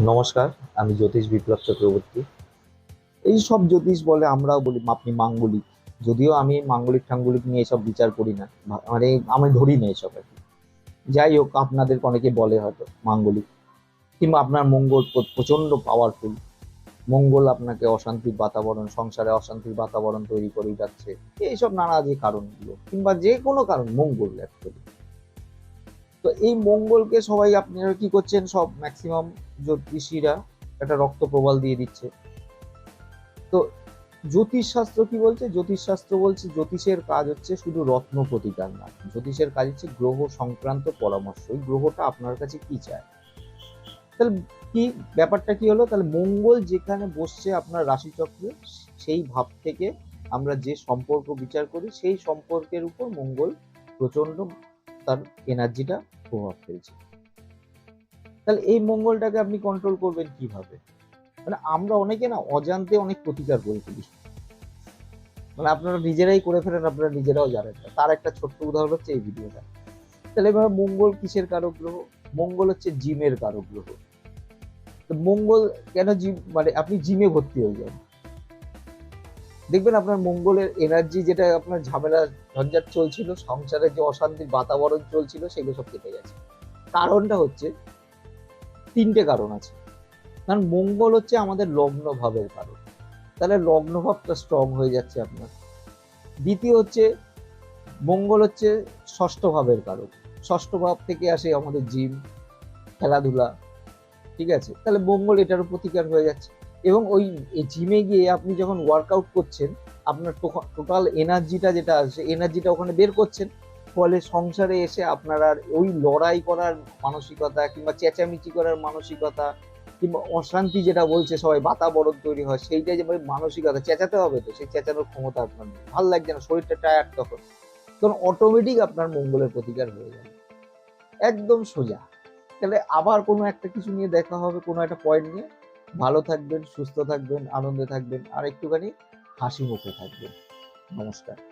নমস্কার, আমি জ্যোতিষ বিপ্লব চক্রবর্তী। এই সব জ্যোতিষ বলে আমরাও বলি, আপনি মাঙ্গলিক। যদিও আমি মাঙ্গলিক টাঙ্গলিক নিয়ে এসব বিচার করি না মানে আমি ধরি না এসব আর কি। যাই হোক আপনাদের অনেকে বলে হয়তো মাঙ্গলিক, কিংবা আপনার মঙ্গল প্র- প্রচণ্ড পাওয়ারফুল মঙ্গল আপনাকে অশান্তির বাতাবরণ, সংসারে অশান্তির বাতাবরণ তৈরি করেই যাচ্ছে। এইসব নানা যে কারণগুলো, কিংবা যে কোনো কারণ, মঙ্গল অ্যাকচুয়ালি তো এই মঙ্গলকে সবাই আপনারা কি করছেন? সব ম্যাক্সিমাম জ্যোতিষীরা একটা রক্ত প্রবাল দিয়ে দিচ্ছে। তো জ্যোতিষ শাস্ত্র কি বলছে? জ্যোতিষ শাস্ত্র বলছে জ্যোতিষের কাজ হচ্ছে শুধু রত্ন প্রতিকার না। জ্যোতিষের কাজ হচ্ছে গ্রহ সংক্রান্ত পরামর্শ। ওই গ্রহটা আপনার কাছে কি চায়? তাহলে কি, ব্যাপারটা কি হলো? তাহলে মঙ্গল যেখানে বসছে আপনার রাশিচক্রে, সেই ভাব থেকে আমরা যে সম্পর্ক বিচার করি, সেই সম্পর্কের উপর মঙ্গল প্রচণ্ড তার এনার্জিটা প্রভাব ফেলছে। তাহলে এই মঙ্গলটাকে আপনি কন্ট্রোল করবেন কীভাবে? মানে আমরা অনেকে না অজান্তে অনেক প্রতিকার করে ফেলি মানে আপনারা নিজেরাই করে ফেলেন, আপনারা নিজেরাও জানেন না। তার একটা ছোট্ট উদাহরণ হচ্ছে এই ভিডিওটা। তাহলে এবার মঙ্গল কিসের কারক গ্রহ? মঙ্গল হচ্ছে জিমের কারক গ্রহ। মঙ্গল কেন জিম মানে আপনি জিমে ভর্তি হয়ে যান? দেখবেন আপনার মঙ্গলের এনার্জি যেটা আপনার ঝামেলা, ঝঞ্ঝাট চলছিল, সংসারে যে অশান্তির বাতাবরণ চলছিল, সেগুলো সব কেটে গেছে। কারণটা হচ্ছে, তিনটে কারণ আছে। কারণ মঙ্গল হচ্ছে আমাদের লগ্ন ভাবের কারণ। তাহলে লগ্ন ভাবটা স্ট্রং হয়ে যাচ্ছে আপনার। দ্বিতীয় হচ্ছে, মঙ্গল হচ্ছে ষষ্ঠ ভাবের কারণ। ষষ্ঠ ভাব থেকে আসে আমাদের জিম খেলাধুলা, ঠিক আছে? তাহলে মঙ্গল এটারও প্রতিকার হয়ে যাচ্ছে। এবং ওই জিমে গিয়ে আপনি যখন ওয়ার্কআউট করছেন, আপনার টোটাল এনার্জিটা যেটা আছে এনার্জিটা ওখানে বের করছেন, ফলে সংসারে এসে আপনার আর ওই লড়াই করার মানসিকতা কিংবা চেঁচামেচি করার মানসিকতা কিংবা অশান্তি যেটা বলছে সবাই, বাতাবরণ তৈরি হয়, সেইটাই যে মানসিকতা, চেঁচাতে হবে তো, সেই চেঁচানোর ক্ষমতা আপনার। ভালো লাগছে না, শরীরটা টায়ার্ড তখন। তখন অটোমেটিক আপনার মঙ্গলের প্রতিকার হয়ে যাবে। একদম সোজা। তাহলে আবার কোনো একটা কিছু নিয়ে দেখা হবে, কোনো একটা পয়েন্ট নিয়ে। ভালো থাকবেন সুস্থ থাকবেন আনন্দে থাকবেন আর একটুখানি হাসি মুখে থাকবেন। নমস্কার।